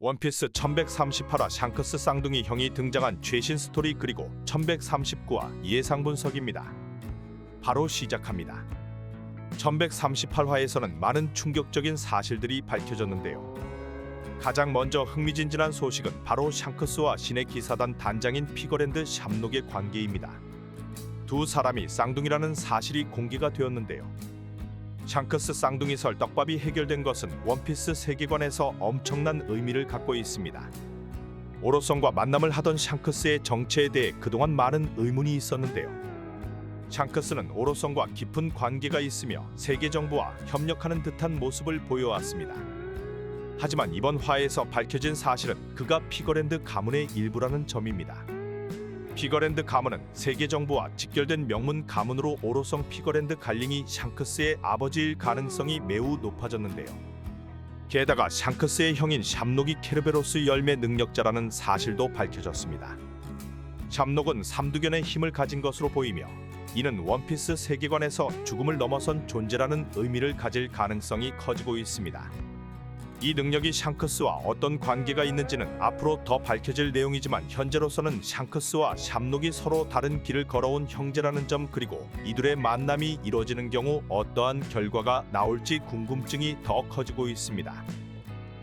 원피스 1138화 샹크스 쌍둥이 형이 등장한 최신 스토리 그리고 1139화 예상 분석입니다. 바로 시작합니다. 1138화에서는 많은 충격적인 사실들이 밝혀졌는데요. 가장 먼저 흥미진진한 소식은 바로 샹크스와 신의 기사단 단장인 피거랜드 샴록의 관계입니다. 두 사람이 쌍둥이라는 사실이 공개가 되었는데요. 샹크스 쌍둥이 설 떡밥이 해결된 것은 원피스 세계관에서 엄청난 의미를 갖고 있습니다. 오로성과 만남을 하던 샹크스의 정체에 대해 그동안 많은 의문이 있었는데요. 샹크스는 오로성과 깊은 관계가 있으며 세계 정부와 협력하는 듯한 모습을 보여왔습니다. 하지만 이번 화에서 밝혀진 사실은 그가 피거랜드 가문의 일부라는 점입니다. 피거랜드 가문은 세계 정부와 직결된 명문 가문으로 오로성 피거랜드 갈링이 샹크스의 아버지일 가능성이 매우 높아졌는데요. 게다가 샹크스의 형인 샴록이 케르베로스 열매 능력자라는 사실도 밝혀졌습니다. 샴록은 삼두견의 힘을 가진 것으로 보이며 이는 원피스 세계관에서 죽음을 넘어선 존재라는 의미를 가질 가능성이 커지고 있습니다. 이 능력이 샹크스와 어떤 관계가 있는지는 앞으로 더 밝혀질 내용이지만 현재로서는 샹크스와 샴록이 서로 다른 길을 걸어온 형제라는 점 그리고 이들의 만남이 이루어지는 경우 어떠한 결과가 나올지 궁금증이 더 커지고 있습니다.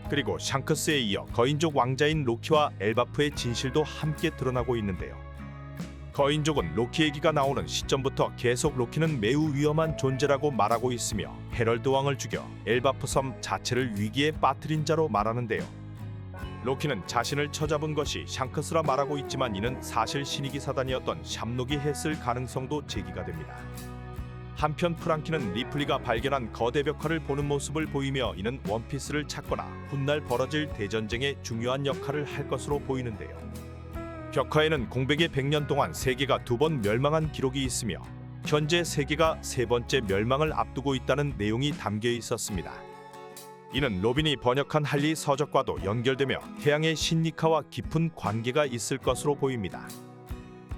그리고 샹크스에 이어 거인족 왕자인 로키와 엘바프의 진실도 함께 드러나고 있는데요. 거인족은 로키 얘기가 나오는 시점부터 계속 로키는 매우 위험한 존재라고 말하고 있으며 헤럴드 왕을 죽여 엘바프 섬 자체를 위기에 빠뜨린 자로 말하는데요. 로키는 자신을 쳐잡은 것이 샹크스라 말하고 있지만 이는 사실 신이기 사단이었던 샴록이 했을 가능성도 제기가 됩니다. 한편 프랑키는 리플리가 발견한 거대 벽화를 보는 모습을 보이며 이는 원피스를 찾거나 훗날 벌어질 대전쟁에 중요한 역할을 할 것으로 보이는데요. 벽화에는 공백의 100년 동안 세계가 두 번 멸망한 기록이 있으며 현재 세계가 세 번째 멸망을 앞두고 있다는 내용이 담겨 있었습니다. 이는 로빈이 번역한 할리 서적과도 연결되며 태양의 신니카와 깊은 관계가 있을 것으로 보입니다.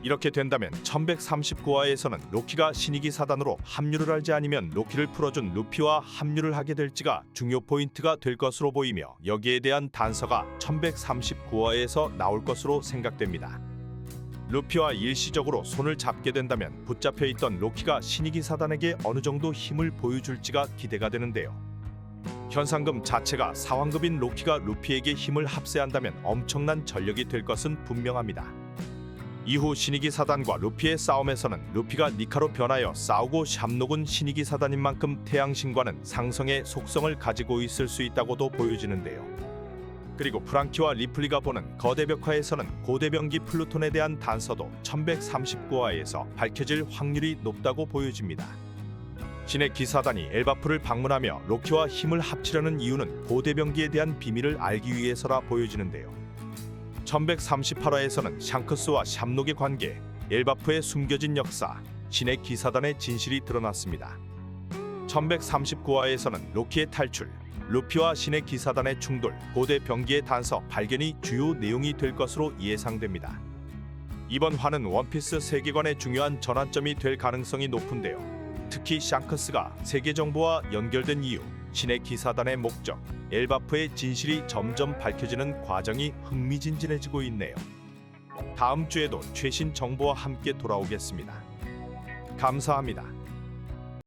이렇게 된다면 1139화에서는 로키가 신이기 사단으로 합류를 할지 아니면 로키를 풀어준 루피와 합류를 하게 될지가 중요 포인트가 될 것으로 보이며 여기에 대한 단서가 1139화에서 나올 것으로 생각됩니다. 루피와 일시적으로 손을 잡게 된다면 붙잡혀 있던 로키가 신이기 사단에게 어느 정도 힘을 보여줄지가 기대가 되는데요. 현상금 자체가 사왕급인 로키가 루피에게 힘을 합세한다면 엄청난 전력이 될 것은 분명합니다. 이후 신이기 사단과 루피의 싸움에서는 루피가 니카로 변하여 싸우고 샴록은 신이기 사단인 만큼 태양신과는 상성의 속성을 가지고 있을 수 있다고도 보여지는데요. 그리고 프랑키와 리플리가 보는 거대 벽화에서는 고대병기 플루톤에 대한 단서도 1139화에서 밝혀질 확률이 높다고 보여집니다. 신의 기사단이 엘바프를 방문하며 로키와 힘을 합치려는 이유는 고대병기에 대한 비밀을 알기 위해서라 보여지는데요. 1138화에서는 샹크스와 샴록의 관계, 엘바프의 숨겨진 역사, 신의 기사단의 진실이 드러났습니다. 1139화에서는 로키의 탈출, 루피와 신의 기사단의 충돌, 고대 병기의 단서 발견이 주요 내용이 될 것으로 예상됩니다. 이번 화는 원피스 세계관의 중요한 전환점이 될 가능성이 높은데요. 특히 샹크스가 세계 정보와 연결된 이유, 신의 기사단의 목적, 엘바프의 진실이 점점 밝혀지는 과정이 흥미진진해지고 있네요. 다음 주에도 최신 정보와 함께 돌아오겠습니다. 감사합니다.